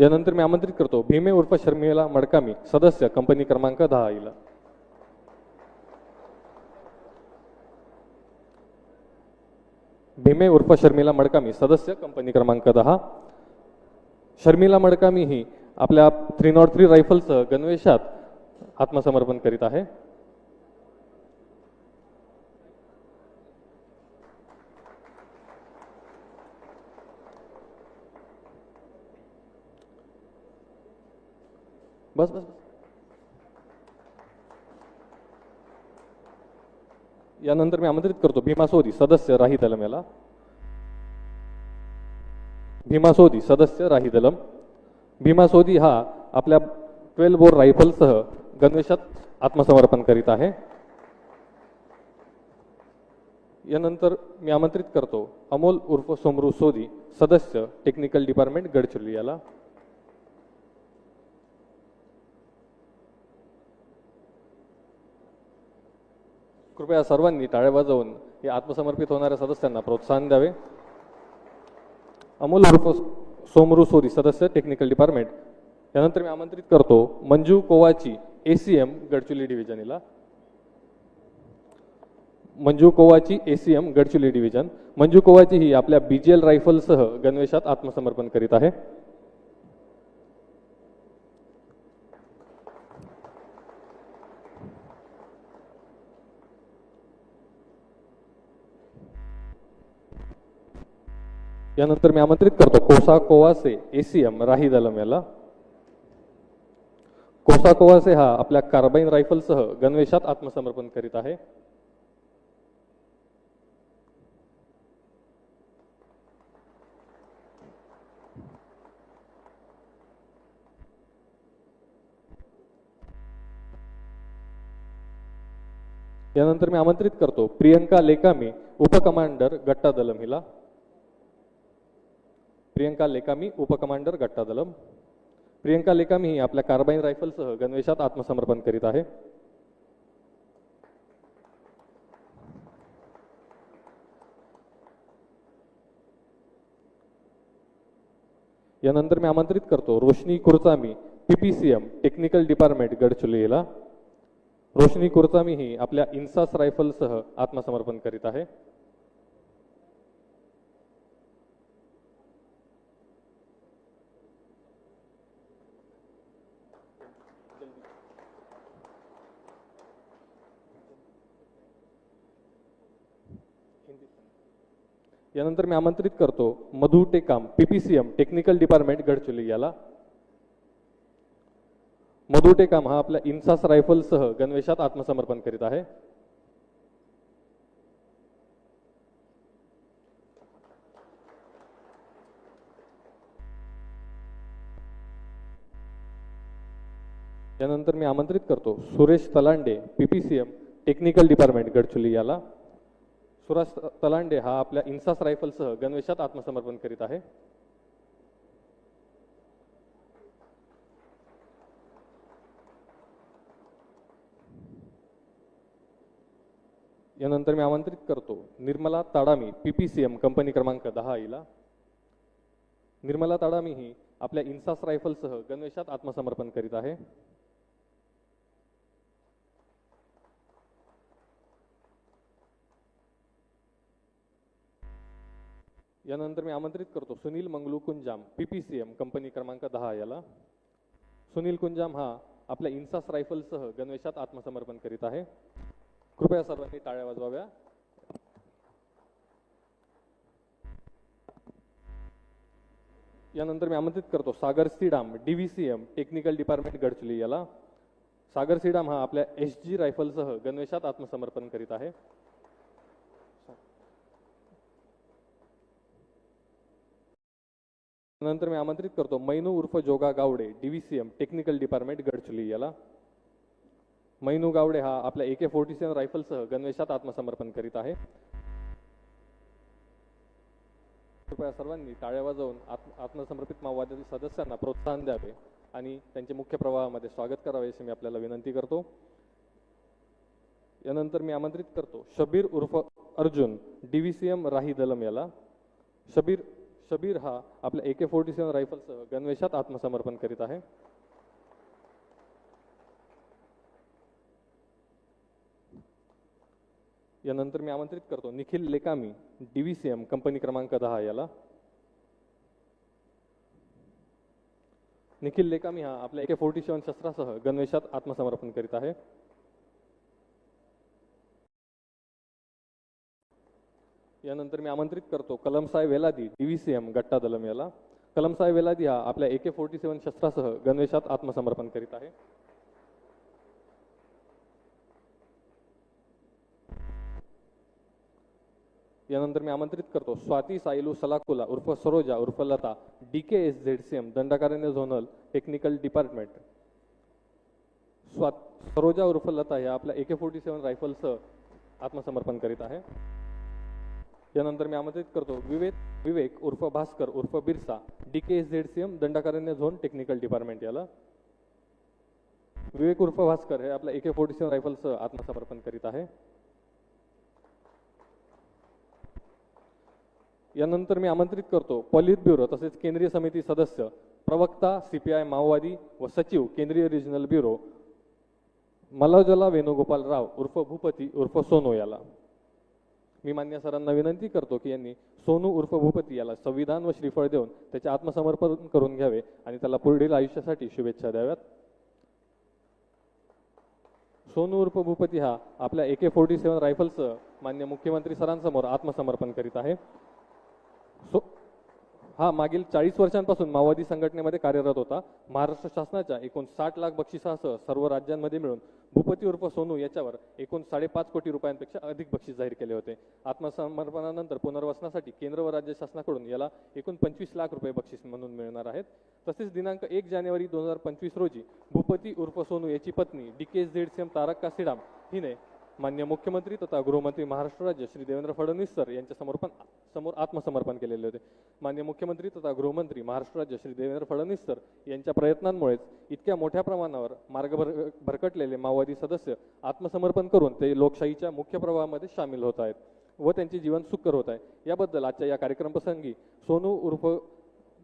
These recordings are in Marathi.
यानंतर मी आमंत्रित करतो. भीमे उर्फ शर्मिला मडकामी सदस्य कंपनी क्रमांक दहा आईला भीमे उर्फ शर्मिला मडकामी सदस्य कंपनी क्रमांक दहा. शर्मिला मडकामी ही आपल्या थ्री नॉट थ्री रायफलसह गणवेशात आत्मसमर्पण करीत आहे. बस बस यानंतर मी आमंत्रित करतो. भीमा सोदी सदस्य राही दलम याला. भीमा सोदी सदस्य राही दलम भीमा सोदी हा आपल्या ट्वेल्व बोर रायफलसह गणवेशात आत्मसमर्पण करीत आहे. यानंतर मी आमंत्रित करतो अमोल उर्फ सोमरू सोदी सदस्य टेक्निकल डिपार्टमेंट गडचिरोली याला. कृपया सर्वांनी टाळ्या वाजवून या आत्मसमर्पित होणाऱ्या सदस्यांना प्रोत्साहन द्यावे. अमोल उर्फ सोमरू सोरी सदस्य टेक्निकल डिपार्टमेंट यानंतर मी आमंत्रित करतो मंजू कोवाची एसीएम गडचिरोली डिव्हिजनला मंजू कोवाची एसीएम गडचिरोली डिव्हिजन मंजू कोवाची ही आपल्या बीजीएल रायफलसह गणवेशात आत्मसमर्पण करीत आहे. यानंतर मी आमंत्रित करतो. कोसा कोवासे एसीएम राही दलम याला. कोसा कोवासे हा आपल्या कार्बाईन रायफलसह गणवेशात आत्मसमर्पण करीत आहे. यानंतर मी आमंत्रित करतो प्रियंका लेकामी उपकमांडर गट्टा दलम हिला. प्रियंका लेकामी उपकमांडर गट्टा दलम प्रियंका लेकामी ही आपल्या कार्बाईन रायफलसह गणवेशात आत्मसमर्पण करीत आहे. यानंतर मी आमंत्रित करतो Roshni Kurchami PPCM technical department गडचुलीला Roshni Kurchami ही आपल्या इन्सास रायफलसह आत्मसमर्पण करीत आहे. यानंतर मी आमंत्रित करतो Madhu Tekam PPCM technical department Gadchiroli याला. मधु टेकाम हा आपल्या इन्सास रायफलसह गणवेशात आत्मसमर्पण करीत आहे. यानंतर मी आमंत्रित करतो Suresh Talande PPCM technical department Gadchiroli याला. सुरेश तलांडे हा आपल्या इन्सास रायफलसह गणवेशात आत्मसमर्पण करीत आहे. यानंतर मी आमंत्रित करतो निर्मला ताडामी पीपीसीएम कंपनी क्रमांक दहा आईला निर्मला ताडामी ही आपल्या इन्सास रायफलसह गणवेशात आत्मसमर्पण करीत आहे. यानंतर मी आमंत्रित करतो सुनील मंगलू कुंजाम पीपीसीएम कंपनी क्रमांक दहा याला. सुनील कुंजाम हा आपल्या इन्सास रायफलसह गणवेशात आत्मसमर्पण करीत आहे. कृपया सर्वांनी टाळ्या वाजवाव्या. यानंतर मी आमंत्रित करतो Sagar Sidam D V CM technical department Gadchiroli याला. सागर सीडाम हा आपल्या एस जी रायफलसह गणवेशात आत्मसमर्पण करीत आहे. नंतर मी आमंत्रित करतो. मैनू उर्फ Joga Gawde DVCM technical department Gadchiroli. याला मैनू गावडे हा आपल्या ए के फोर्टी सेव्हन रायफलसह गणवेशात आत्मसमर्पण करीत आहे. कृपया सर्वांनी टाळ्या वाजवून आत्म आत्मसमर्पित माओवादी सदस्यांना प्रोत्साहन द्यावे आणि त्यांचे मुख्य प्रवाहामध्ये स्वागत करावे अशी मी आपल्याला विनंती करतो. यानंतर मी आमंत्रित करतो. शबीर उर्फ अर्जुन डीव्हीसीएम राही दलम याला. शबीर शबीर हा आपल्या ए के फोर्टी सेवन रायफलसह गणवेशात आत्मसमर्पण करीत आहे. यानंतर मी आमंत्रित करतो निखिल लेकामी डीव्हीसीएम कंपनी क्रमांक दहा याला. निखिल लेकामी हा आपल्या एके फोर्टी सेवन शस्त्रासह गणवेशात आत्मसमर्पण करीत आहे. यानंतर मी आमंत्रित करतो Kalamsay Veladi D V CM Gatta dalam याला. कलमसाय वेलादी हा आपल्या एके फोर्टी सेवन शस्त्रासह गणवेशात आत्मसमर्पण करीत आहे. यानंतर मी आमंत्रित करतो स्वाती साईलू सलाकुला उर्फ सरोजा उर्फ Lata D K S Z C M Dandakaranya zonal technical department. स्वा सरोजा उर्फ लता या आपल्या ए के फोर्टी सेवन रायफलसह आत्मसमर्पण करीत आहे. यानंतर मी आमंत्रित करतो विवेक विवेक उर्फ भास्कर उर्फ Birsa D K S Z C M Dandakaranya zone technical department याला. विवेक उर्फ भास्कर हे आपल्या ए के फोर्टी सेवन रायफलसह आत्मसमर्पण करीत आहे. यानंतर मी आमंत्रित करतो पॉलिट ब्युरो तसेच केंद्रीय समिती सदस्य प्रवक्ता सीपीआय माओवादी व सचिव केंद्रीय रिजनल ब्युरो मलाजला वेणुगोपाल राव उर्फ भूपती उर्फ सोनो याला. मी मान्य सरांना विनंती करतो की यांनी सोनू उर्फ भूपती याला संविधान व श्रीफळ देऊन त्याचे आत्मसमर्पण करून घ्यावे आणि त्याला पुढील आयुष्यासाठी शुभेच्छा द्याव्यात. सोनू उर्फ भूपती हा आपल्या ए के फोर्टी सेवन रायफलचं मान्य मुख्यमंत्री सरांसमोर आत्मसमर्पण करीत आहे. सो हा मागील चाळीस वर्षांपासून माओवादी संघटनेमध्ये कार्यरत होता. महाराष्ट्र शासनाच्या एकूण साठ लाख बक्षिसासह सर्व राज्यांमध्ये मिळून भूपती उर्फ सोनू याच्यावर एकूण साडेपाच कोटी रुपयांपेक्षा अधिक बक्षीस जाहीर केले होते. आत्मसमर्पणानंतर पुनर्वसनासाठी केंद्र व राज्य शासनाकडून याला एकूण पंचवीस लाख रुपये बक्षीस म्हणून मिळणार आहेत. तसेच दिनांक एक जानेवारी दोन हजार पंचवीस रोजी भूपती उर्फ सोनू याची पत्नी D K Z C M Tarak Kasidam हिने मान्य मुख्यमंत्री तथा गृहमंत्री महाराष्ट्र राज्य श्री देवेंद्र फडणवीस सर यांच्या समर्पण समोर आत्मसमर्पण केलेले होते. मान्य मुख्यमंत्री तथा गृहमंत्री महाराष्ट्र राज्य श्री देवेंद्र फडणवीस सर यांच्या प्रयत्नांमुळेच इतक्या मोठ्या प्रमाणावर मार्ग भर भरकटलेले माओवादी सदस्य आत्मसमर्पण करून ते लोकशाहीच्या मुख्य प्रवाहामध्ये सामील होत आहेत व त्यांचे जीवन सुकर होत आहे. याबद्दल आजच्या या कार्यक्रम प्रसंगी सोनू उर्फ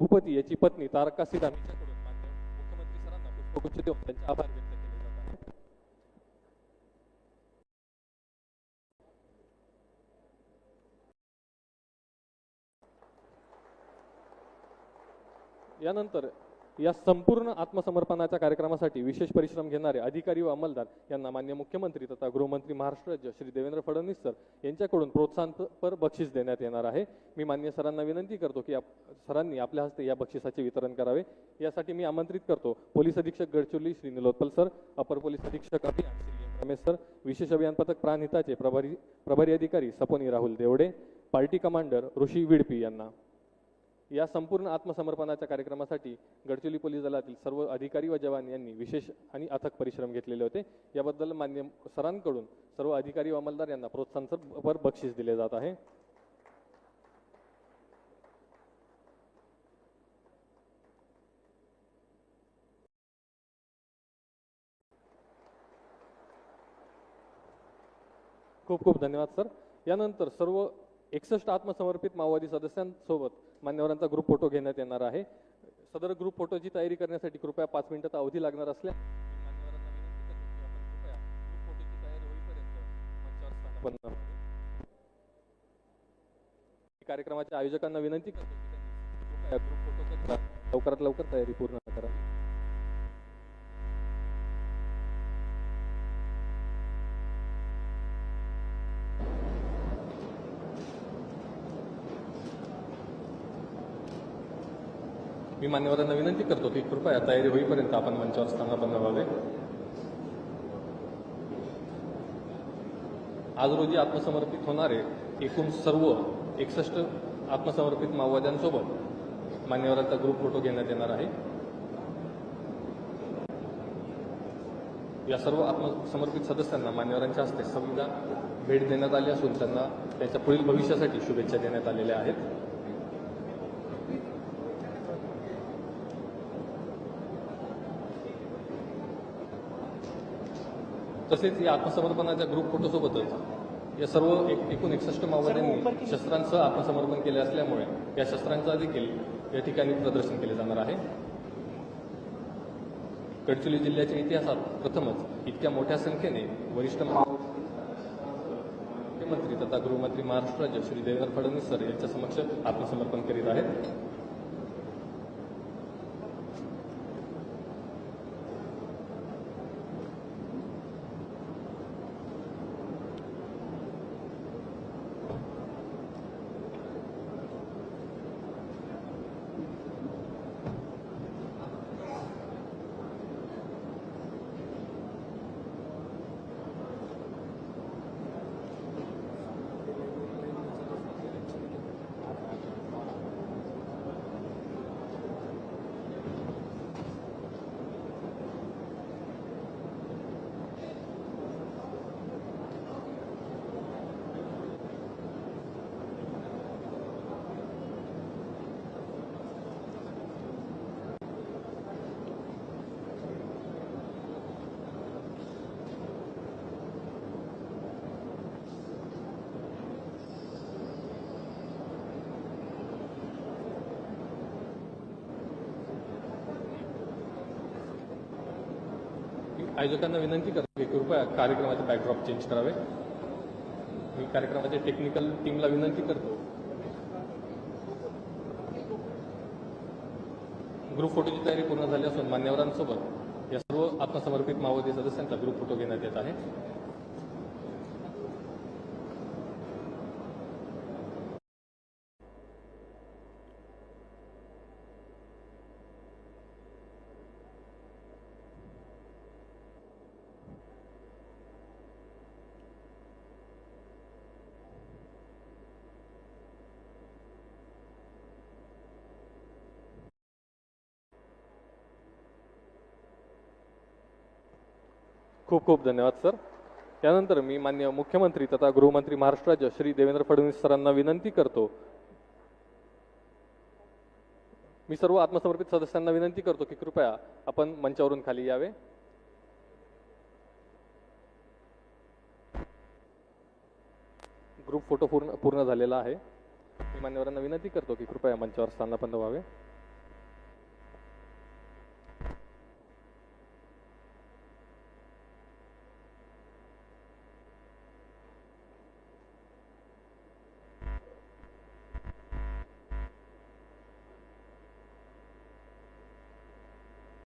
भूपती याची पत्नी तारका सिडाम यांच्याकडून मान्य मुख्यमंत्री सरांना पुष्पगुच्छ देऊन त्यांचे आभार व्यक्त केले जात आहेत यानंतर या संपूर्ण आत्मसमर्पणाच्या कार्यक्रमासाठी विशेष परिश्रम घेणारे अधिकारी व अंमलदार यांना मान्य मुख्यमंत्री तथा गृहमंत्री महाराष्ट्र राज्य श्री देवेंद्र फडणवीस सर यांच्याकडून प्रोत्साहनपर बक्षीस देण्यात येणार आहे. मी मान्य सरांना विनंती करतो की आप- सरांनी आपल्या हस्ते या बक्षिसाचे वितरण करावे. यासाठी मी आमंत्रित करतो पोलीस अधीक्षक गडचिरोली श्री निलोत्पल सर अपर पोलीस अधीक्षक अभियान श्री रमेश सर विशेष अभियान पथक प्राणहिताचे प्रभारी प्रभारी अधिकारी सपोनी राहुल देवडे पार्टी कमांडर ऋषी विडपी यांना. या संपूर्ण आत्मसमर्पणाच्या कार्यक्रमासाठी गडचिरोली पोलीस दलातील सर्व अधिकारी व जवान यांनी विशेष आणि अथक परिश्रम घेतलेले होते. याबद्दल मान्य सरांकडून सर्व अधिकारी व अंमलदार यांना प्रोत्साहनपर बक्षीस दिले जात आहे. खूप खूप धन्यवाद सर. यानंतर सर्व एकसष्ट आत्मसमर्पित माओवादी सदस्यांसोबत मान्यवरांचा ग्रुप फोटो घेण्यात येणार आहे. सदर ग्रुप फोटोची तयारी करण्यासाठी कृपया पाच मिनिटाचा अवधी लागणार असल्या कार्यक्रमाच्या आयोजकांना विनंती करतो की त्यांनी लवकरात लवकर तयारी पूर्ण करावी मी मान्यवरांना विनंती करतो की कृपया तयारी होईपर्यंत आपण मंचावर स्थानापन्न व्हावे. आज रोजी आत्मसमर्पित होणारे एकूण सर्व एकसष्ट आत्मसमर्पित माओवाद्यांसोबत मान्यवरांचा ग्रुप फोटो घेण्यात येणार आहे. या सर्व आत्मसमर्पित सदस्यांना मान्यवरांच्या हस्ते संविधान भेट देण्यात आली असून त्यांना त्यांच्या पुढील भविष्यासाठी शुभेच्छा देण्यात आलेल्या आहेत. तसेच या आत्मसमर्पणाच्या ग्रुप फोटोसोबतच या सर्व एक एकूण एकसष्ट माओवाद्यांनी शस्त्रांसह आत्मसमर्पण केले असल्यामुळे या शस्त्रांचा देखील या ठिकाणी प्रदर्शन केले जाणार आहे. गडचिरोली जिल्ह्याच्या इतिहासात प्रथमच इतक्या मोठ्या संख्येने वरिष्ठ मुख्यमंत्री तथा गृहमंत्री महाराष्ट्र राज्य श्री देवेंद्र फडणवीस सर यांच्या समक्ष आत्मसमर्पण करीत आहेत. आयोजकांना विनंती करतो की कृपया कार्यक्रमाचे बॅकड्रॉप चेंज करावे. मी कार्यक्रमाच्या टेक्निकल टीमला विनंती करतो. ग्रुप फोटोची तयारी पूर्ण झाली असून मान्यवरांसोबत या सर्व आत्मसमर्पित माओवादी सदस्यांचा ग्रुप फोटो घेण्यात येत आहे. खूप खूप धन्यवाद सर. त्यानंतर मी मान्य मुख्यमंत्री तथा गृहमंत्री महाराष्ट्राच्या श्री देवेंद्र फडणवीस सरांना विनंती करतो. मी सर्व आत्मसमर्पित सदस्यांना विनंती करतो की कृपया आपण मंचावरून खाली यावे. ग्रुप फोटो पूर्ण पूर्ण झालेला आहे. मी मान्यवरांना विनंती करतो की कृपया मंचावर स्थानापन्न व्हावे.